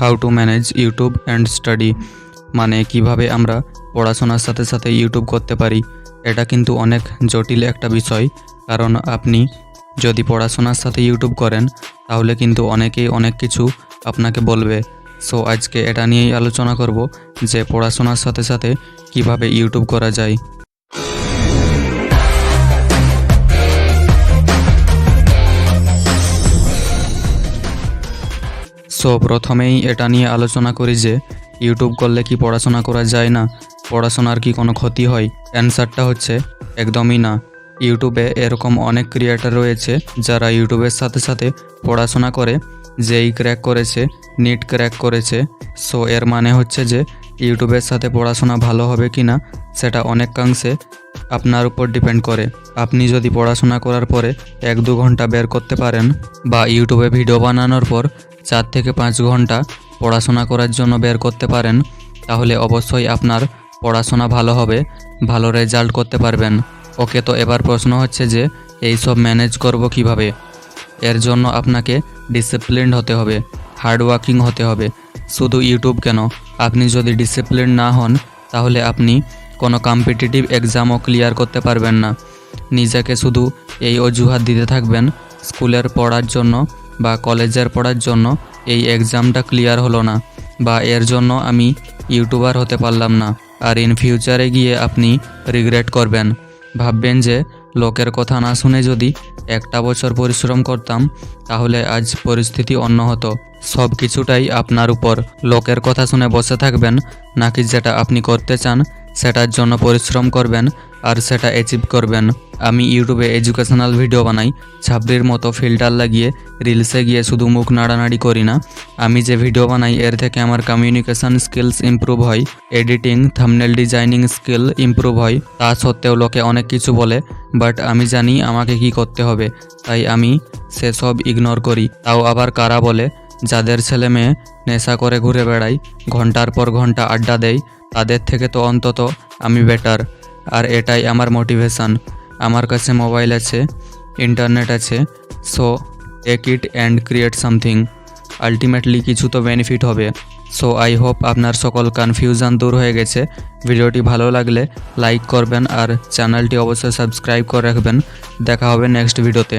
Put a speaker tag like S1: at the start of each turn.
S1: How to manage YouTube and study মানে কীভাবে আমরা পড়াশোনার সাথে সাথে ইউটিউব করতে পারি, এটা কিন্তু অনেক জটিল একটা বিষয়। কারণ আপনি যদি পড়াশোনার সাথে ইউটিউব করেন, তাহলে কিন্তু অনেকেই অনেক কিছু আপনাকে বলবে। সো আজকে এটা নিয়েই আলোচনা করব যে পড়াশোনার সাথে সাথে কীভাবে ইউটিউব করা যায়। সো প্রথমেই এটা নিয়ে আলোচনা করি যে ইউটিউব করলে কি পড়াশোনা করা যায় না? পড়াশোনার কি কোনো ক্ষতি হয়? অ্যান্সারটা হচ্ছে, একদমই না। ইউটিউবে এরকম অনেক ক্রিয়েটার রয়েছে যারা ইউটিউবের সাথে সাথে পড়াশোনা করে, যেই ক্র্যাক করেছে নিট ক্র্যাক করেছে। সো এর মানে হচ্ছে যে ইউটিউবের সাথে পড়াশোনা ভালো হবে কি না, সেটা অনেকাংশে আপনার উপর ডিপেন্ড করে। আপনি যদি পড়াশোনা করার পরে এক দু ঘণ্টা বের করতে পারেন বা ইউটিউবে ভিডিও বানানোর পর চার থেকে পাঁচ ঘণ্টা পড়াশোনা করার জন্য বের করতে পারেন, তাহলে অবশ্যই আপনার পড়াশোনা ভালো হবে, ভালো রেজাল্ট করতে পারবেন। ওকে, তো এবার প্রশ্ন হচ্ছে যে, এই সব ম্যানেজ করব কীভাবে? এর জন্য আপনাকে ডিসিপ্লিনড হতে হবে, হার্ডওয়ার্কিং হতে হবে। শুধু ইউটিউব কেন? আপনি যদি ডিসিপ্লিন না হন, তাহলে আপনি কোনো কম্পিটিটিভ এক্সামও ক্লিয়ার করতে পারবেন না। নিজেকে শুধু এই অজুহাত দিতে থাকবেন, স্কুলের পড়ার জন্য বা কলেজের পড়ার জন্য এই এক্সামটা ক্লিয়ার হলো না বা এর জন্য আমি ইউটিউবার হতে পারলাম না। আর ইন ফিউচারে গিয়ে আপনি রিগ্রেট করবেন। ভাববেন যে লোকের কথা না শুনে যদি একটা বছর পরিশ্রম করতাম, তাহলে আজ পরিস্থিতি অন্য হতো। সব কিছুটাই আপনার উপর। লোকের কথা শুনে বসে থাকবেন, নাকি যেটা আপনি করতে চান, সেটার জন্য পরিশ্রম করবেন, আর সেটা অ্যাচিভ করবেন। আমি ইউটিউবে এডুকেশনাল ভিডিও বানাই, ছাবড়ির মতো ফিল্টার লাগিয়ে রিলসে গিয়ে শুধু মুখ নাড়ানাড়ি করি না। আমি যে ভিডিও বানাই, এর থেকে আমার কমিউনিকেশন স্কিলস ইমপ্রুভ হয় editing thumbnail designing skill improve হয়। তা সত্ত্বেও লোকে অনেক কিছু বলে বাট আমি জানি আমাকে কি করতে হবে। তাই আমি সেসব ইগনোর করি। তাও আবার কারা বলে যাদের ছেলে মেয়ে নেশা করে ঘুরে বেড়ায়, ঘণ্টার পর ঘণ্টা আড্ডা দেয়, তাদের থেকে তো অন্তত আমি বেটার আর এটাই আমার মোটিভেশন আমার কাছে মোবাইল আছে ইন্টারনেট আছে so take it and create something ultimately কিছু তো বেনিফিট হবে। সো আই হোপ আপনার সকল কনফিউশন দূর হয়ে গেছে। ভিডিওটি ভালো লাগলে লাইক করবেন আর চ্যানেলটি অবশ্যই সাবস্ক্রাইব করে রাখবেন। দেখা হবে নেক্সট ভিডিওতে